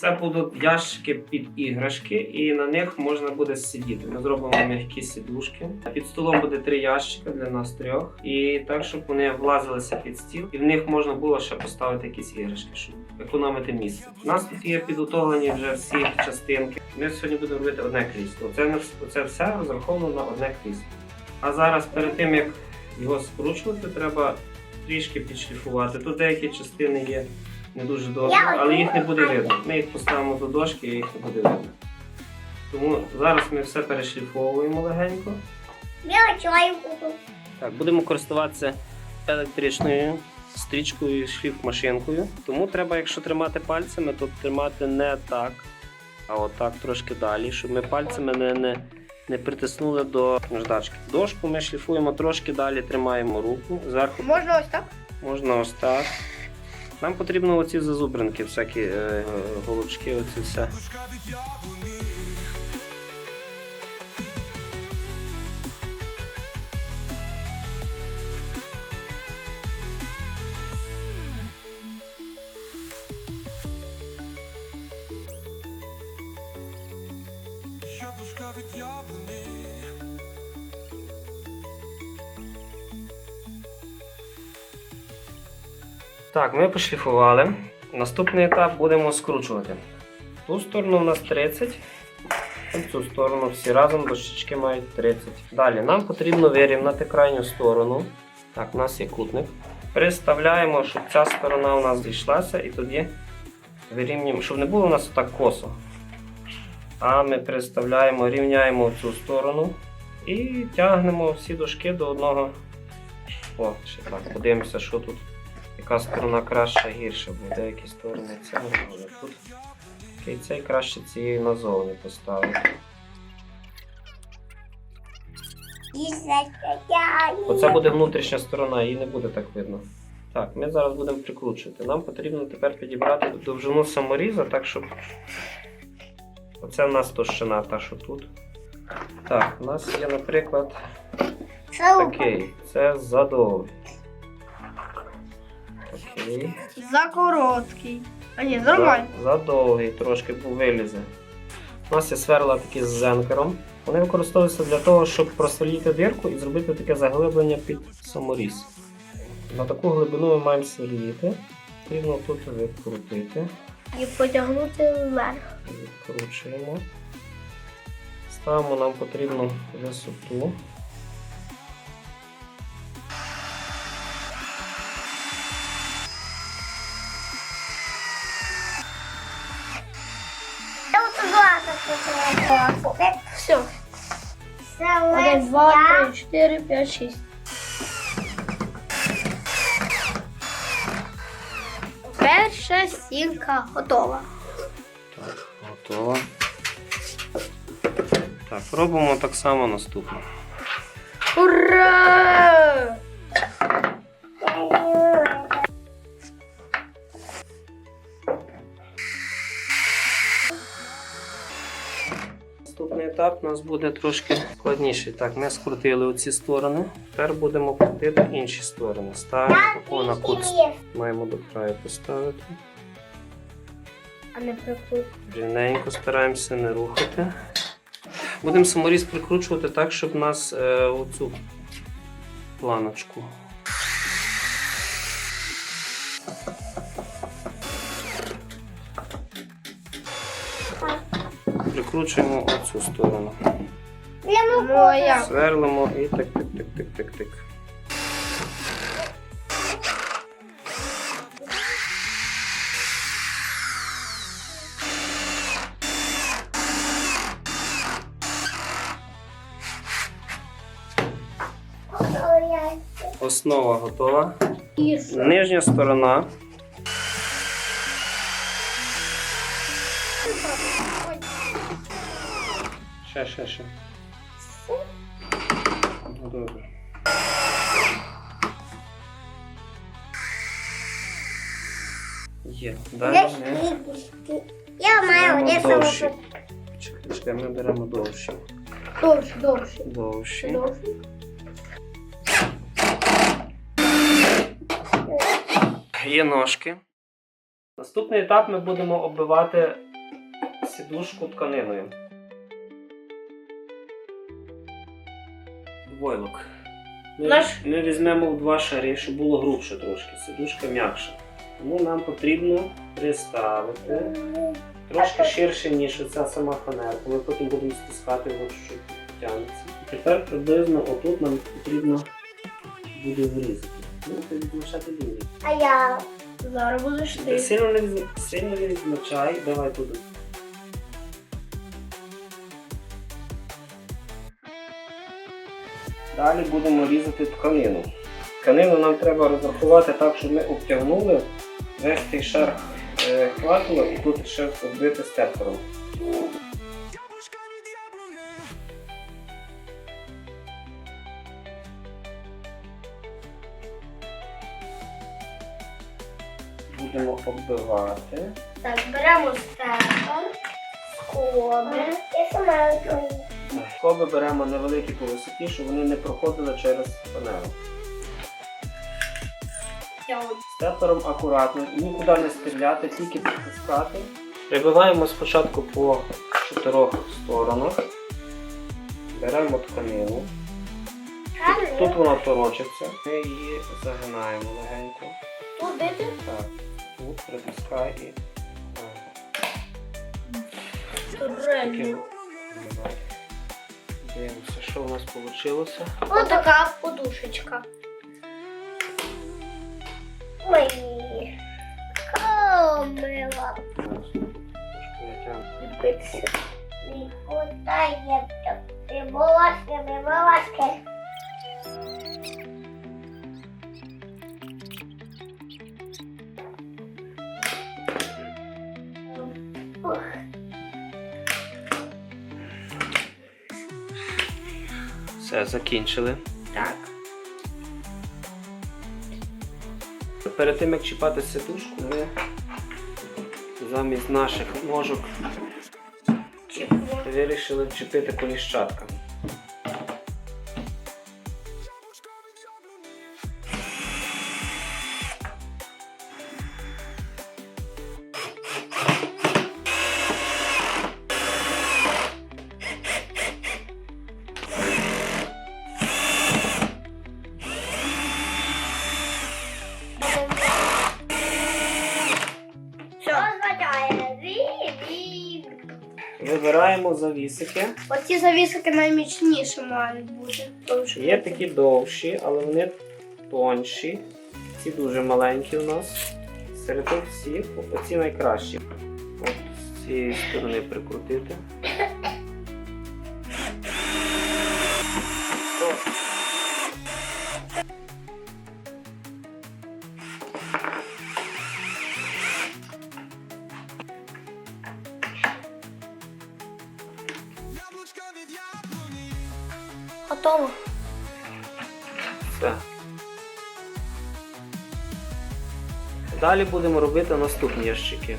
Це будуть ящики під іграшки, і на них можна буде сидіти. Ми зробимо м'які сідушки. Під столом буде три ящика для нас трьох. І так, щоб вони влазилися під стіл, і в них можна було ще поставити якісь іграшки, щоб економити місце. У нас тут є підготовлені вже всі частинки. Ми сьогодні будемо робити одне крісло. Не вс- все розраховано на одне крісло. А зараз перед тим як його скручувати, треба трішки підшліфувати. Тут деякі частини є не дуже добре, але їх не буде видно. Ми їх поставимо до дошки і їх не буде видно. Тому зараз ми все перешліфовуємо легенько. Я чаю купив. Так, будемо користуватися електричною стрічкою шліф-машинкою. Тому треба, якщо тримати пальцями, то тримати не так, а отак трошки далі, щоб ми пальцями не, не, не притиснули до наждачки. Дошку ми шліфуємо трошки далі, тримаємо руку. Зверху Можна ось так? можна ось так. Нам потрібно оці зазубринки, всякі е, голочки, оці все. Так, ми пошліфували. Наступний етап будемо скручувати. Ту сторону у нас 30, а цю сторону всі разом дощечки мають 30. Далі нам потрібно вирівняти крайню сторону. Так, у нас є кутник. Приставляємо, щоб ця сторона у нас зійшлася, і тоді вирівнюємо, щоб не було у нас так косо. А ми приставляємо, рівняємо цю сторону і тягнемо всі дошки до одного. О, ще так, подивимося, що тут. Яка сторона краща, гірша, бо деякі сторони цього але тут. Окей, цей краще цієї назовні поставити. Оце буде внутрішня сторона, її не буде так видно. Так, ми зараз будемо прикручувати. Нам потрібно тепер підібрати довжину саморіза, так щоб. Оце в нас товщина, та що тут. Так, у нас є, наприклад, такий. Це задовгий. Окей. За короткий. А ні, нормально. За, задовгий, трошки вилізе. У нас є сверла такі з зенкером. Вони використовуються для того, щоб просверліти дирку і зробити таке заглиблення під саморіз. На таку глибину ми маємо сверліти. Потрібно тут викрутити. І потягнути вверх. Відкручуємо. Ставимо нам потрібну висоту. Все. Один, два, три, чотири, п'ять, шість. Перша стінка готова. Так, готово. Так, робимо так само наступне. Ура! Етап у нас буде трошки складніший. Так, ми скрутили оці сторони. Тепер будемо крутити інші сторони. Ставимо таку на кут. Маємо до краю поставити. А не прикрут. Рівненько стараємося не рухати. Будемо саморіз прикручувати так, щоб у нас е, оцю планочку. Прикручуємо оцю сторону. Ну? Сверлимо і так, так, так, так, так, так. Основа готова. Нижня сторона. Ще, ще, ще. Ну, добре. Є. Далі ми Я маю беремо довші. Чекай, чекай, ми беремо довші. Довше, довше. Довші. Довше. Є ножки. Наступний етап ми будемо оббивати сідушку тканиною. Войлок. Ми, Наш- ми візьмемо в два шари, щоб було грубше трошки, сідушка м'якша. Тому нам потрібно приставити трошки ширше, ніж оця сама фанерка. Ми потім будемо стискати, воно що тягнеться. І тепер приблизно отут нам потрібно буде вирізати. Ну, ти відмічати лінію. А я. Зараз будеш Ти сильно не відзначай, давай туди. Далі будемо різати тканину. Тканину нам треба розрахувати так, щоб ми обтягнули весь цей шар е, хватило і тут ще оббити яблуні. Будемо оббивати. Так, беремо степер, скоби. Я сама Скоби беремо невеликі по висоті, щоб вони не проходили через фанеру. Степлером акуратно, нікуди не стріляти, тільки притискати. Прибиваємо спочатку по чотирьох сторонах. Беремо тканину. Тут, тут вона торочиться. Ми її загинаємо легенько. Туди ти? Так. Тут притискай і. Дивимося, що в нас вийшло. Отака подушечка. Ой. Натягну. Куда я Прибулашки, прибулашки. Все, закінчили. Так. Перед тим як чіпати сидушку, ми замість наших ножок вирішили вчепити коліщатка. Вибираємо завісики. Оці завісики наймічніші мають бути. Є такі довші, але вони тонші. Ці дуже маленькі у нас. Серед всіх оці найкращі. От з цієї сторони прикрутити. Готово. Все. Далі будемо робити наступні ящики.